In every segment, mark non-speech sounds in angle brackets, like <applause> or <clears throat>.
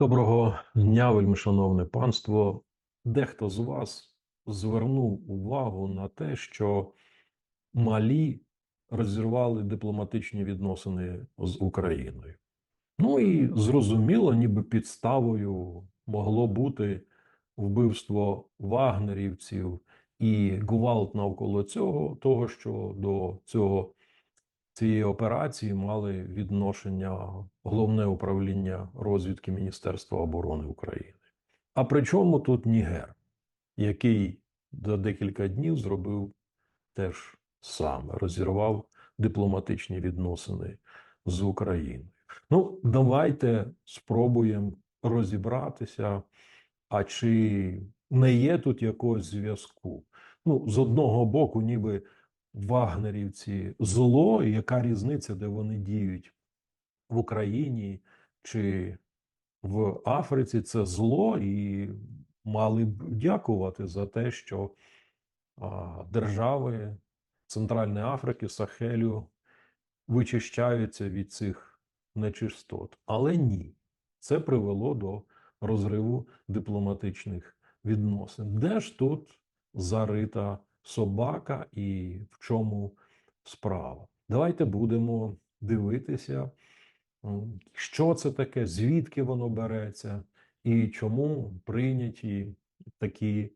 Доброго дня, вельмишановне панство. Дехто з вас звернув увагу на те, що Малі розірвали дипломатичні відносини з Україною. Ну і зрозуміло, ніби підставою могло бути вбивство вагнерівців і гвалт навколо цього, того, що до цього цієї операції мали відношення головне управління розвідки Міністерства оборони України. А при чому тут Нігер, який за декілька днів зробив теж саме, розірвав дипломатичні відносини з Україною. Ну, давайте спробуємо розібратися, а чи не є тут якогось зв'язку. Ну, з одного боку, ніби вагнерівці зло, і яка різниця, де вони діють в Україні чи в Африці, це зло, і мали б дякувати за те, що держави Центральної Африки, Сахелю вичищаються від цих нечистот. Але ні, це привело до розриву дипломатичних відносин. Де ж тут зарита собака і в чому справа? Давайте будемо дивитися, що це таке, звідки воно береться і чому прийняті такі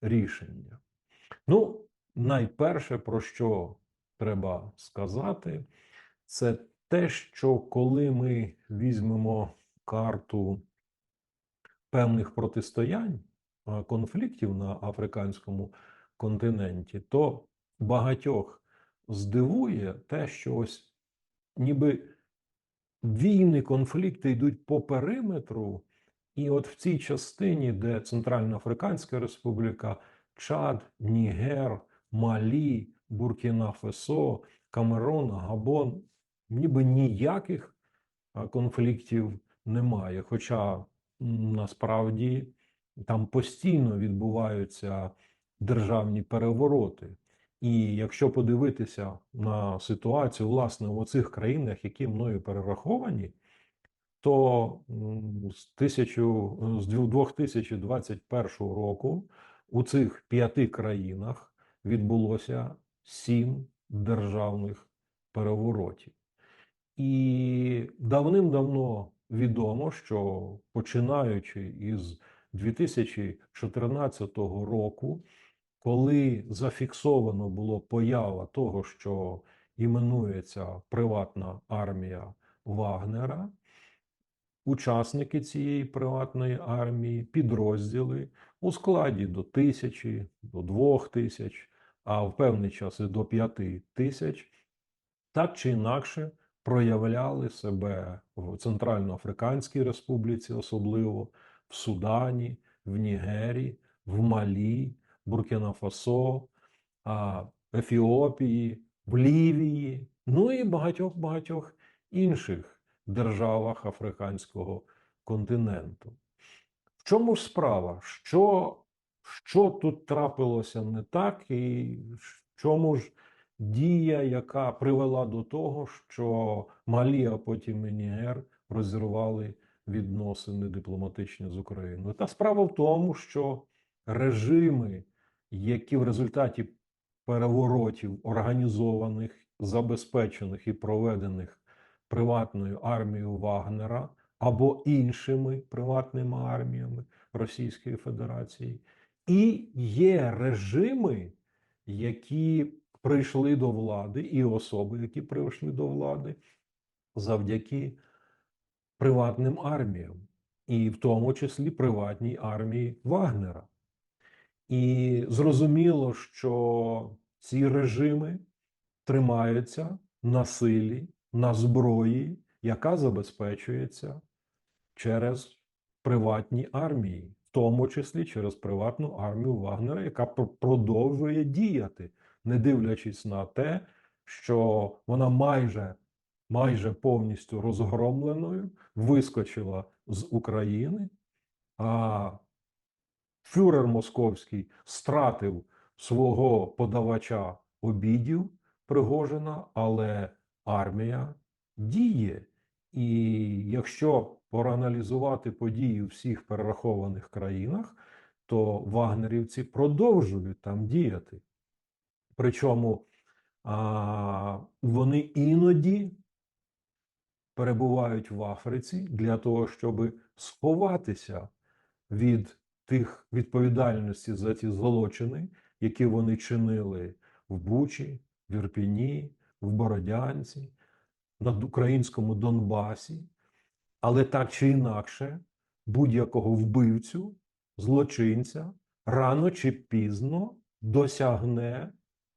рішення. Ну, найперше, про що треба сказати, це те, що коли ми візьмемо карту певних протистоянь, конфліктів на африканському континенті, то багатьох здивує те, що ось ніби війни, конфлікти йдуть по периметру, і от в цій частині, де Центральноафриканська Республіка, Чад, Нігер, Малі, Буркіна Фесо, Камерон, Габон, ніби ніяких конфліктів немає. Хоча насправді там постійно відбуваються державні перевороти. І якщо подивитися на ситуацію, власне, в оцих країнах, які мною перераховані, то з, тисячу, з 2021 року у цих п'яти країнах відбулося сім державних переворотів. І давним-давно відомо, що починаючи із 2014 року, коли зафіксовано було поява того, що іменується приватна армія Вагнера, учасники цієї приватної армії, підрозділи у складі до тисячі, до двох тисяч, а в певний час і до п'яти тисяч, так чи інакше проявляли себе в Центральноафриканській Республіці, особливо в Судані, в Нігері, в Малі, Буркіна-Фасо, Ефіопії, в Лівії, ну і багатьох багатьох інших державах африканського континенту. В чому ж справа? Що, що тут трапилося не так, і в чому ж дія, яка привела до того, що Малі, а потім і Нігер розірвали відносини дипломатичні з Україною? Та справа в тому, що режими, які в результаті переворотів організованих, забезпечених і проведених приватною армією Вагнера або іншими приватними арміями Російської Федерації, і є режими, які прийшли до влади, і особи, які прийшли до влади завдяки приватним арміям, і в тому числі приватній армії Вагнера. І зрозуміло, що ці режими тримаються на силі, на зброї, яка забезпечується через приватні армії, в тому числі через приватну армію Вагнера, яка продовжує діяти, не дивлячись на те, що вона майже, майже повністю розгромленою вискочила з України. А фюрер московський стратив свого подавача обідів Пригожина, але армія діє. І якщо проаналізувати події у всіх перерахованих країнах, то вагнерівці продовжують там діяти. Причому а, вони іноді перебувають в Африці для того, щоб сховатися від тих відповідальності за ті злочини, які вони чинили в Бучі, в Ірпіні, в Бородянці, на українському Донбасі. Але так чи інакше, будь-якого вбивцю, злочинця рано чи пізно досягне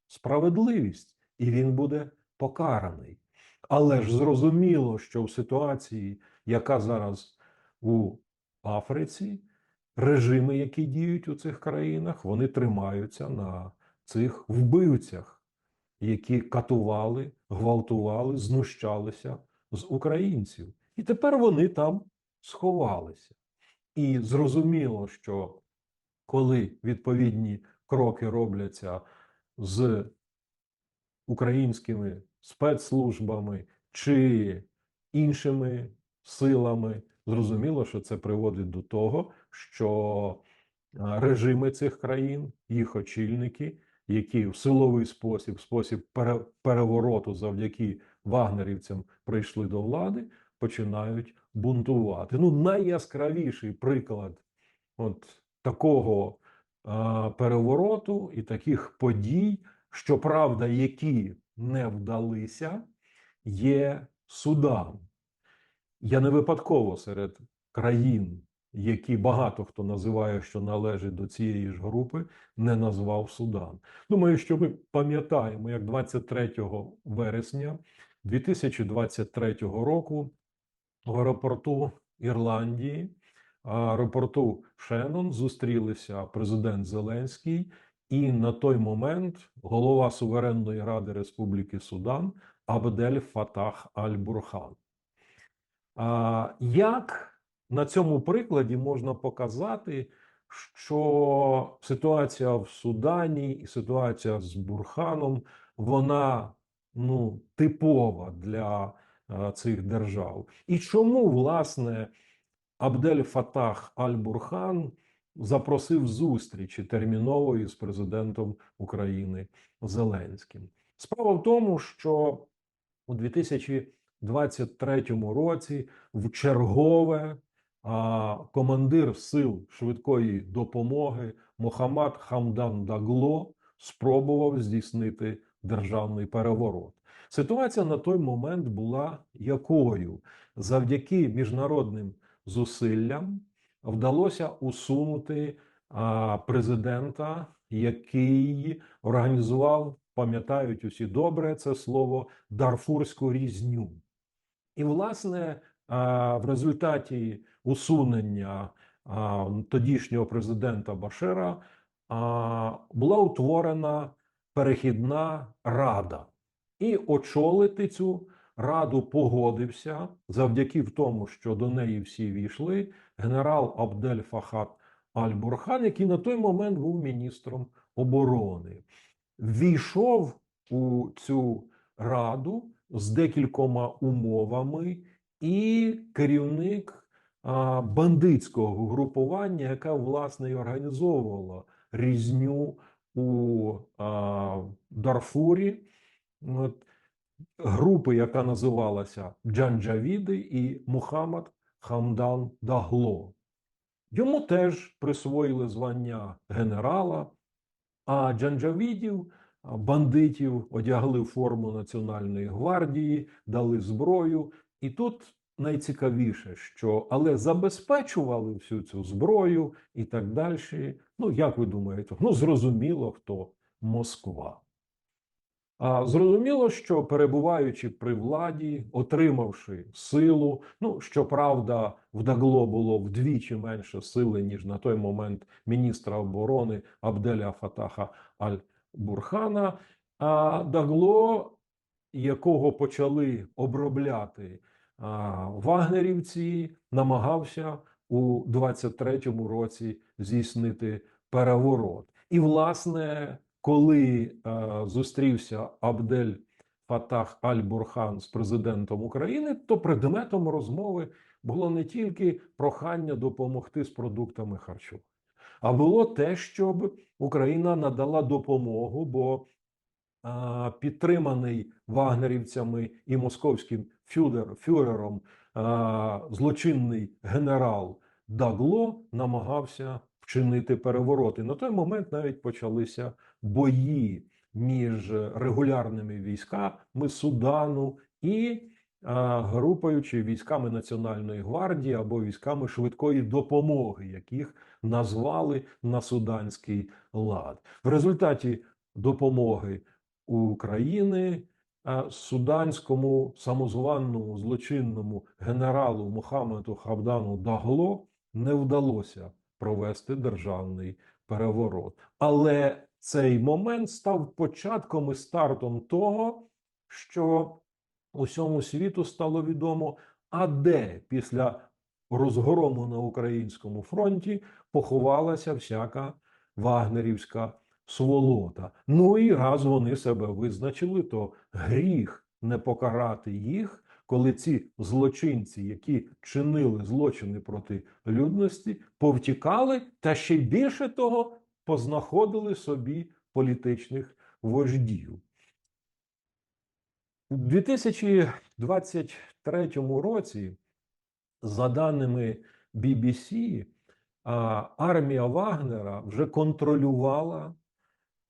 справедливість, і він буде покараний. Але ж зрозуміло, що в ситуації, яка зараз у Африці, режими, які діють у цих країнах, вони тримаються на цих вбивцях, які катували, гвалтували, знущалися з українців. І тепер вони там сховалися. І зрозуміло, що коли відповідні кроки робляться з українськими спецслужбами чи іншими силами, зрозуміло, що це приводить до того, що режими цих країн, їх очільники, які в силовий спосіб, спосіб перевороту завдяки вагнерівцям прийшли до влади, починають бунтувати. Ну, найяскравіший приклад от такого а, перевороту і таких подій, щоправда, які не вдалися, є Судан. Я не випадково серед країн, які багато хто називає, що належать до цієї ж групи, не назвав Судан. Думаю, що ми пам'ятаємо, як 23 вересня 2023 року в аеропорту Ірландії, аеропорту Шеннон, зустрілися президент Зеленський і на той момент голова Суверенної Ради Республіки Судан Абдель Фатах Аль-Бурхан. Як на цьому прикладі можна показати, що ситуація в Судані і ситуація з Бурханом, вона ну, типова для а, цих держав. І чому, власне, Абдель Фатах Аль-Бурхан запросив зустрічі термінової з президентом України Зеленським? Справа в тому, що у 2023 році в чергове командир сил швидкої допомоги Мохаммад Хамдан Дагло спробував здійснити державний переворот. Ситуація на той момент була якою? Завдяки міжнародним зусиллям вдалося усунути президента, який організував, пам'ятають усі добре це слово, Дарфурську різню. І, власне, в результаті усунення тодішнього президента Башира була утворена перехідна рада. І очолити цю раду погодився завдяки в тому, що до неї всі війшли, генерал Абдель Фахат Аль-Бурхан, який на той момент був міністром оборони. Війшов у цю раду з декількома умовами, і керівник бандитського групування, яка власне і організовувала різню у Дарфурі. От, групи, яка називалася Джанджавіди і Мухаммад Хамдан Дагло. Йому теж присвоїли звання генерала, а Джанджавідів, бандитів, одягли форму Національної гвардії, дали зброю. І тут найцікавіше, що але забезпечували всю цю зброю і так далі. Ну, як ви думаєте? Ну, зрозуміло, хто Москва. А зрозуміло, що перебуваючи при владі, отримавши силу, ну щоправда, в Дагло було вдвічі менше сили, ніж на той момент міністра оборони Абделя Фатаха Аль-Бурхана. А Дагло, якого почали обробляти вагнерівці, намагався у 23-му році здійснити переворот. І, власне, коли е, зустрівся Абдель Фатах Аль-Бурхан з президентом України, то предметом розмови було не тільки прохання допомогти з продуктами харчування, а було те, щоб Україна надала допомогу, бо підтриманий вагнерівцями і московським фюдер, фюрером злочинний генерал Дагло намагався вчинити перевороти. На той момент навіть почалися бої між регулярними військами Судану і групою чи військами Національної гвардії або військами швидкої допомоги, яких назвали на суданський лад. В результаті допомоги України суданському самозваному злочинному генералу Мухаммеду Хабдану Дагло не вдалося провести державний переворот. Але цей момент став початком і стартом того, що усьому світу стало відомо, а де після розгрому на українському фронті поховалася всяка вагнерівська сволота. Ну і раз вони себе визначили, то гріх не покарати їх, коли ці злочинці, які чинили злочини проти людності, повтікали та ще більше того познаходили собі політичних вождів. У 2023 році, за даними BBC, армія Вагнера вже контролювала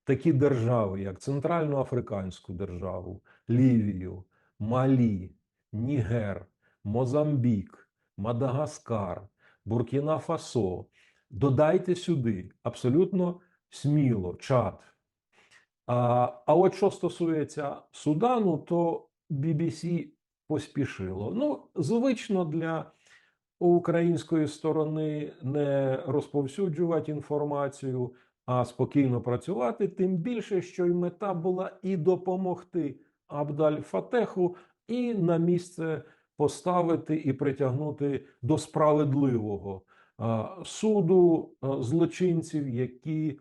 такі держави, як Центральноафриканську державу, Лівію, Малі, Нігер, Мозамбік, Мадагаскар, Буркіна Фасо. Додайте сюди абсолютно сміло чат. А, а от що стосується Судану, то BBC поспішило. Ну, звично для української сторони не розповсюджувати інформацію, а спокійно працювати. Тим більше, що й мета була і допомогти Абдаль Фатеху, і на місце поставити і притягнути до справедливого суду злочинців, які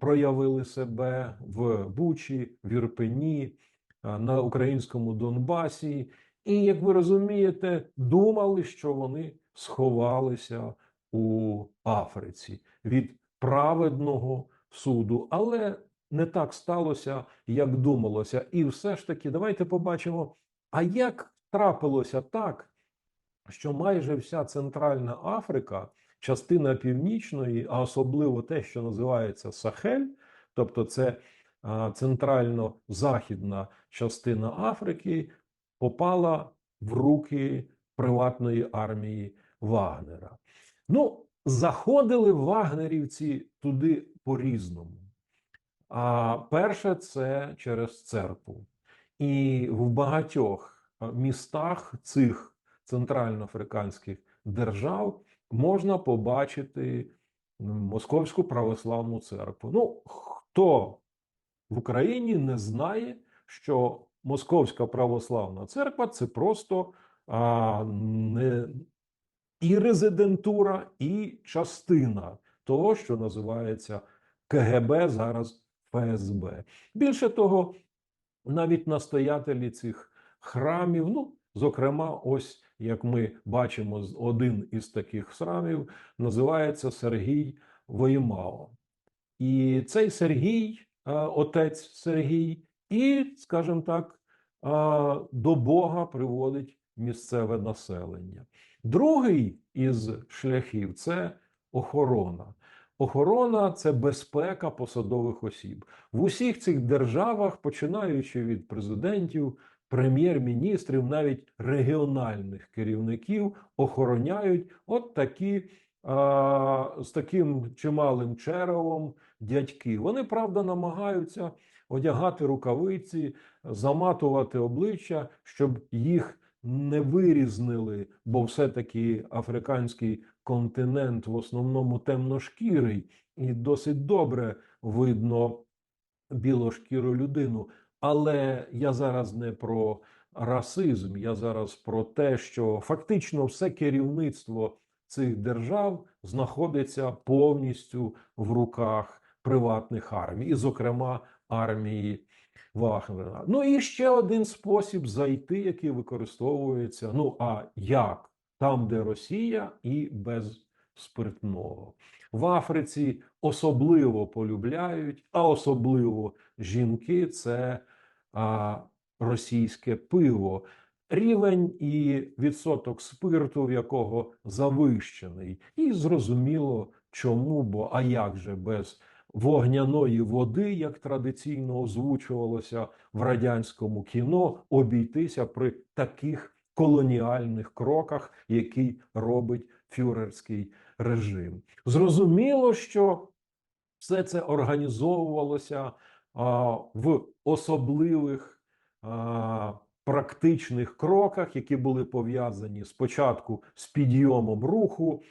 проявили себе в Бучі, в Ірпені, на українському Донбасі. І, як ви розумієте, думали, що вони сховалися у Африці від праведного суду. Але не так сталося, як думалося. І все ж таки, давайте побачимо, а як трапилося так, що майже вся Центральна Африка, частина північної, а особливо те, що називається Сахель, тобто це центрально-західна частина Африки, попала в руки приватної армії Вагнера. Ну, заходили вагнерівці туди по-різному. А перше це через церкву. І в багатьох містах цих центральноафриканських держав можна побачити Московську православну церкву. Ну, хто в Україні не знає, що Московська православна церква це просто а, не і резидентура, і частина того, що називається КГБ, зараз ФСБ. Більше того, навіть настоятелі цих храмів, ну, зокрема, ось як ми бачимо, один із таких храмів називається Сергій Воємао. І цей Сергій, е, отець Сергій, і, скажімо так, е, до Бога приводить місцеве населення. Другий із шляхів це охорона. Охорона це безпека посадових осіб. В усіх цих державах, починаючи від президентів, прем'єр-міністрів, навіть регіональних керівників, охороняють от такі а, з таким чималим черевом дядьки. Вони, правда, намагаються одягати рукавиці, заматувати обличчя, щоб їх не вирізнили, бо все-таки африканський континент в основному темношкірий, і досить добре видно білошкіру людину. Але я зараз не про расизм, я зараз про те, що фактично все керівництво цих держав знаходиться повністю в руках приватних армій, і, зокрема, армії Вагнера. Ну і ще один спосіб зайти, який використовується. Ну а як там, де Росія, і без спиртного. В Африці особливо полюбляють, а особливо жінки це а, російське пиво. Рівень і відсоток спирту, в якого завищений, і зрозуміло, чому, бо а як же без вогняної води, як традиційно озвучувалося в радянському кіно, обійтися при таких колоніальних кроках, які робить фюрерський режим. Зрозуміло, що все це організовувалося а, в особливих а, практичних кроках, які були пов'язані спочатку з підйомом руху.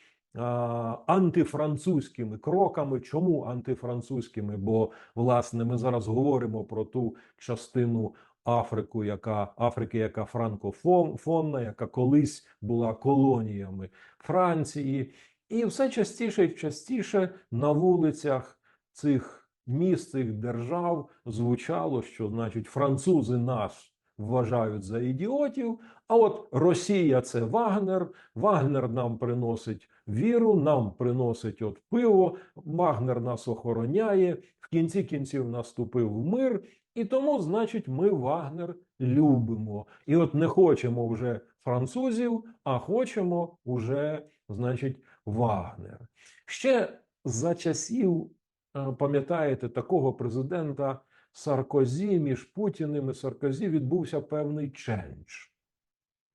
Антифранцузькими кроками. Чому антифранцузькими? Бо власне ми зараз говоримо про ту частину Африку, яка Африки, яка франкофонна, яка колись була колоніями Франції, і все частіше і частіше на вулицях цих міст, цих держав звучало, що значить французи нас вважають за ідіотів. А от Росія це Вагнер. Вагнер нам приносить віру, нам приносить от пиво. Вагнер нас охороняє. В кінці кінців наступив мир. І тому, значить, ми Вагнер любимо. І от не хочемо вже французів, а хочемо вже, значить, Вагнер. Ще за часів, е, пам'ятаєте, такого президента Саркозі між Путіним і Саркозі відбувся певний ченч.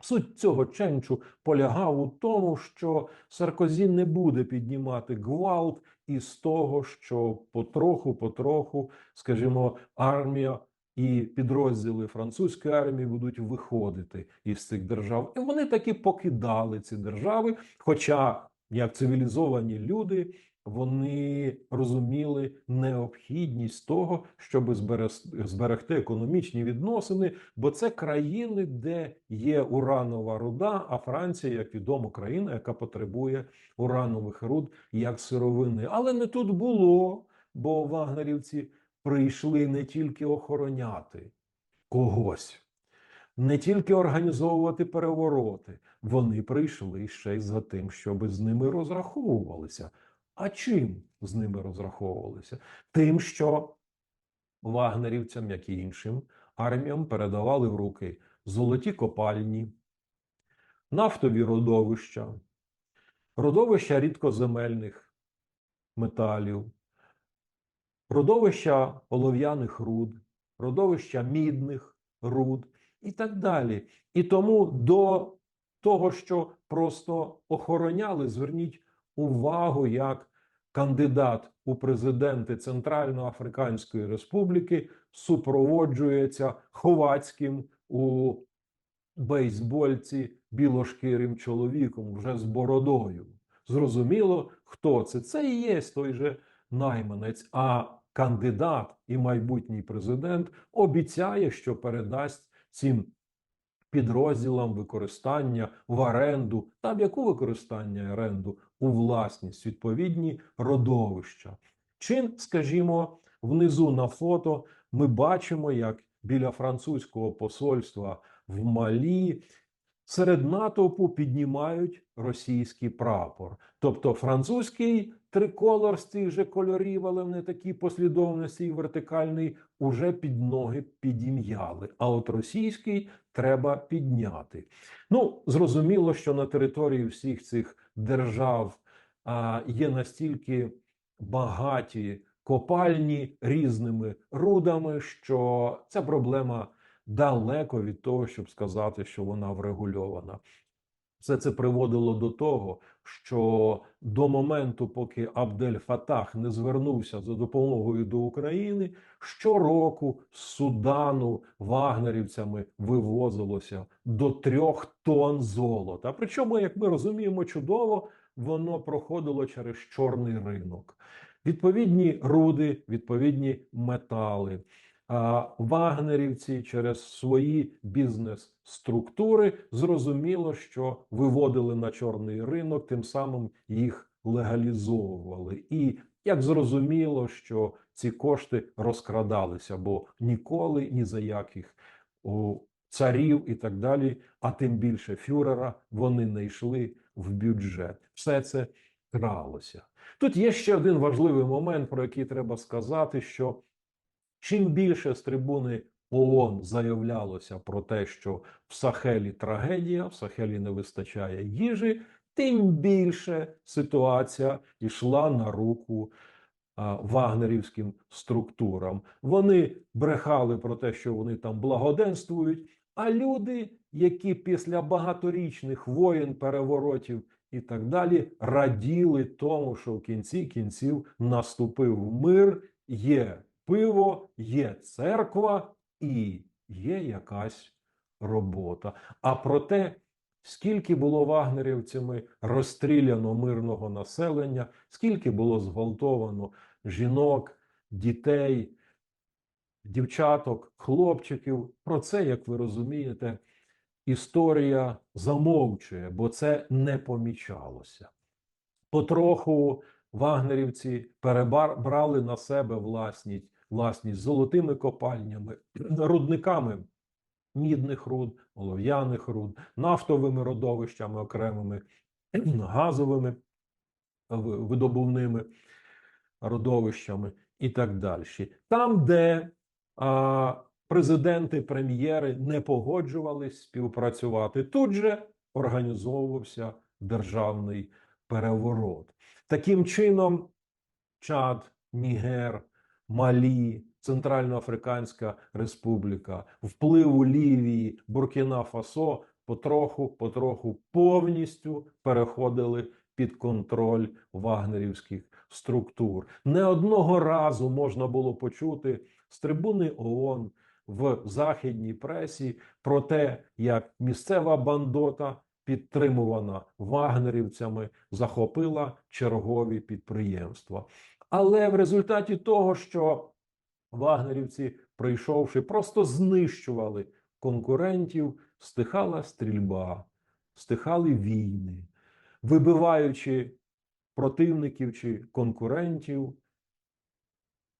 Суть цього ченчу полягав у тому, що Саркозі не буде піднімати гвалт із того, що потроху-потроху, скажімо, армія і підрозділи французької армії будуть виходити із цих держав. І вони таки покидали ці держави. Хоча, як цивілізовані люди, вони розуміли необхідність того, щоб зберегти економічні відносини, бо це країни, де є уранова руда. А Франція, як відомо, країна, яка потребує уранових руд як сировини. Але не тут було, бо вагнерівці прийшли не тільки охороняти когось. Не тільки організовувати перевороти, вони прийшли ще й за тим, щоб з ними розраховувалися. А чим з ними розраховувалися? Тим, що вагнерівцям, як і іншим арміям, передавали в руки золоті копальні, нафтові родовища, родовища рідкоземельних металів, родовища олов'яних руд, родовища мідних руд і так далі. І тому до того, що просто охороняли, зверніть увагу як кандидат у президенти Центральноафриканської Республіки супроводжується ховацьким у бейсбольці білошкірим чоловіком вже з бородою. Зрозуміло, хто це? Це і є той же найманець. А кандидат і майбутній президент обіцяє, що передасть цим підрозділам використання в оренду, там яку використання оренду у власність, відповідні родовища. Чим, скажімо, внизу на фото ми бачимо, як біля французького посольства в Малі серед натовпу піднімають російський прапор. Тобто французький триколор з тих же кольорів, але в не такій послідовності і вертикальний, уже під ноги підім'яли. А от російський треба підняти. Ну, зрозуміло, що на території всіх цих держав а, є настільки багаті копальні різними рудами, що ця проблема далеко від того, щоб сказати, що вона врегульована. Все це приводило до того, що до моменту, поки Абдель Фатах не звернувся за допомогою до України, щороку з Судану вагнерівцями вивозилося до трьох тонн золота. Причому, як ми розуміємо, чудово воно проходило через чорний ринок. Відповідні руди, відповідні метали. Вагнерівці через свої бізнес-структури зрозуміло, що виводили на чорний ринок, тим самим їх легалізовували. І як зрозуміло, що ці кошти розкрадалися, бо ніколи ні за яких царів і так далі, а тим більше фюрера, вони не йшли в бюджет. Все це кралося. Тут є ще один важливий момент, про який треба сказати, що чим більше з трибуни ООН заявлялося про те, що в Сахелі трагедія, в Сахелі не вистачає їжі, тим більше ситуація йшла на руку вагнерівським структурам. Вони брехали про те, що вони там благоденствують. А люди, які після багаторічних воєн, переворотів і так далі, раділи тому, що в кінці кінців наступив мир, є пиво, є церква і є якась робота. А про те, скільки було вагнерівцями розстріляно мирного населення, скільки було зґвалтовано жінок, дітей, дівчаток, хлопчиків, про це, як ви розумієте, історія замовчує, бо це не помічалося. Потроху вагнерівці перебрали на себе власність, власність золотими копальнями, <clears throat> рудниками мідних руд, олов'яних руд, нафтовими родовищами окремими, <clears throat> газовими видобувними родовищами і так далі. Там, де а, президенти, прем'єри не погоджувались співпрацювати, тут же організовувався державний переворот. Таким чином, Чад, Нігер, Малі, Центральноафриканська Республіка, впливу Лівії, Буркіна Фасо потроху, потроху повністю переходили під контроль вагнерівських структур. Не одного разу можна було почути з трибуни ООН в західній пресі про те, як місцева бандота, підтримувана вагнерівцями, захопила чергові підприємства. Але в результаті того, що вагнерівці, прийшовши, просто знищували конкурентів, стихала стрільба, стихали війни, вибиваючи противників чи конкурентів,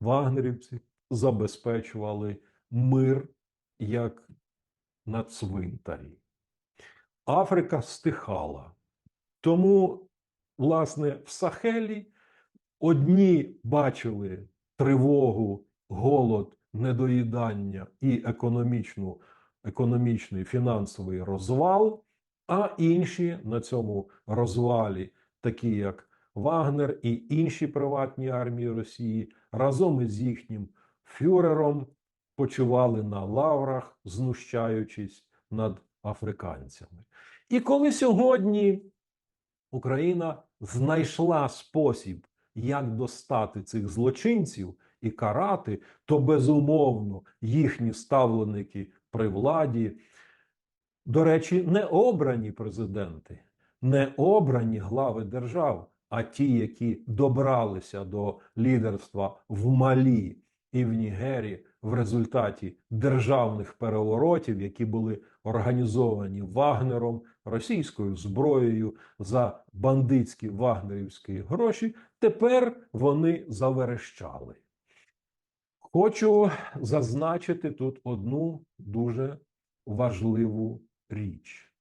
вагнерівці забезпечували мир як на цвинтарі. Африка стихала. Тому, власне, в Сахелі одні бачили тривогу, голод, недоїдання і економічну, економічний фінансовий розвал, а інші на цьому розвалі, такі як Вагнер і інші приватні армії Росії, разом із їхнім фюрером почували на лаврах, знущаючись над африканцями. І коли сьогодні Україна знайшла спосіб, як достати цих злочинців і карати, то безумовно їхні ставленики при владі, до речі, не обрані президенти, не обрані глави держав, а ті, які добралися до лідерства в Малі і в Нігері в результаті державних переворотів, які були організовані Вагнером, російською зброєю за бандитські вагнерівські гроші, тепер вони заверещали. Хочу зазначити тут одну дуже важливу річ.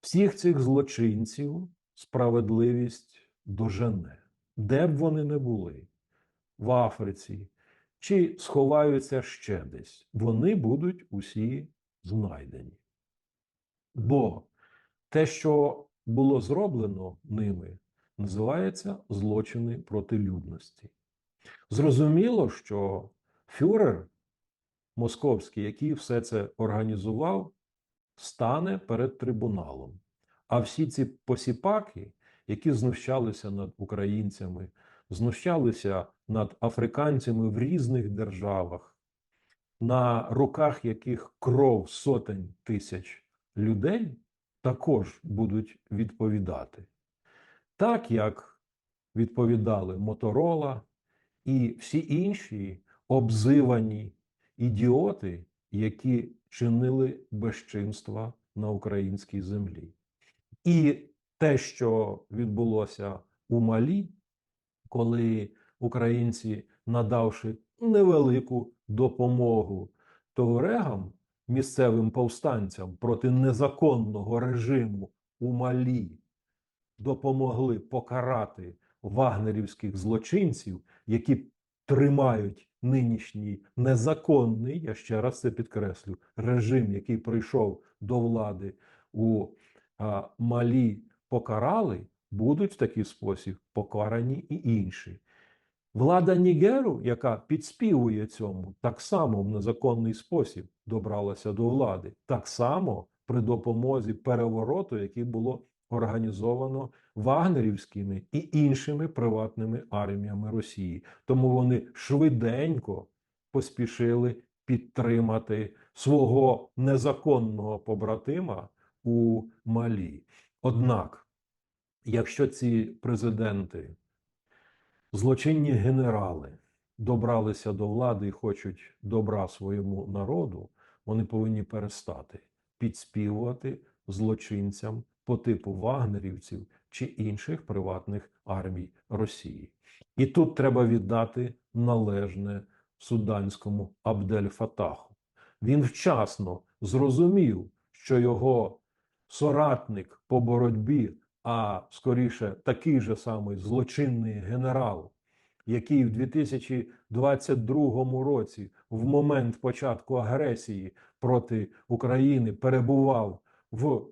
Всіх цих злочинців справедливість дожене, де б вони не були, в Африці чи сховаються ще десь, вони будуть усі знайдені. Бо те, що було зроблено ними, називається злочини проти людності. Зрозуміло, що фюрер московський, який все це організував, стане перед трибуналом. А всі ці посіпаки, які знущалися над українцями, знущалися над африканцями в різних державах, на руках яких кров сотень тисяч людей, також будуть відповідати. Так як відповідали Моторола і всі інші обзивані ідіоти, які чинили безчинства на українській землі. І те, що відбулося у Малі, коли українці, надавши невелику допомогу туарегам, місцевим повстанцям проти незаконного режиму у Малі допомогли покарати вагнерівських злочинців, які тримають нинішній незаконний, я ще раз це підкреслю, режим, який прийшов до влади у а, Малі, покарали, будуть в такий спосіб покарані і інші. Влада Нігеру, яка підспівує цьому, так само в незаконний спосіб добралася до влади, так само при допомозі перевороту, який було організовано вагнерівськими і іншими приватними арміями Росії. Тому вони швиденько поспішили підтримати свого незаконного побратима у Малі. Однак, якщо ці президенти, злочинні генерали добралися до влади і хочуть добра своєму народу, вони повинні перестати підспівувати злочинцям по типу вагнерівців чи інших приватних армій Росії. І тут треба віддати належне суданському Абдель Фатаху. Він вчасно зрозумів, що його соратник по боротьбі, а скоріше такий же самий злочинний генерал, який в 2022 році, в момент початку агресії проти України, перебував в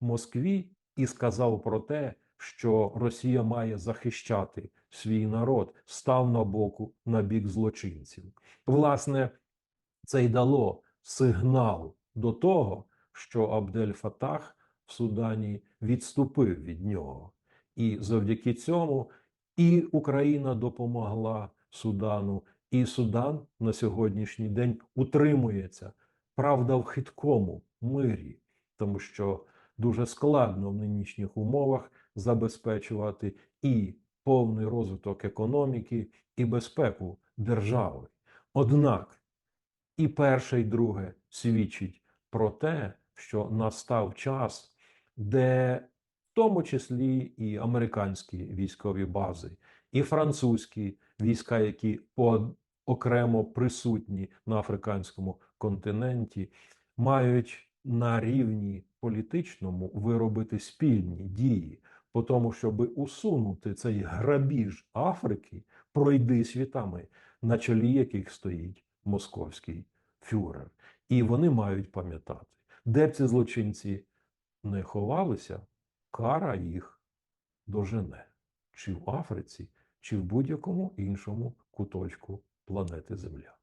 Москві і сказав про те, що Росія має захищати свій народ, став на боку на бік злочинців. Власне, це й дало сигнал до того, що Абдель Фатах в Судані відступив від нього. І завдяки цьому і Україна допомогла Судану, і Судан на сьогоднішній день утримується, правда, в хиткому мирі, тому що дуже складно в нинішніх умовах забезпечувати і повний розвиток економіки, і безпеку держави. Однак і перше, і друге свідчить про те, що настав час, де в тому числі і американські військові бази, і французькі війська, які окремо присутні на африканському континенті, мають на рівні політичному виробити спільні дії по тому, щоб усунути цей грабіж Африки, пройди світами, на чолі яких стоїть московський фюрер. І вони мають пам'ятати, де б ці злочинці не ховалися, кара їх дожене чи в Африці, чи в будь-якому іншому куточку планети Земля.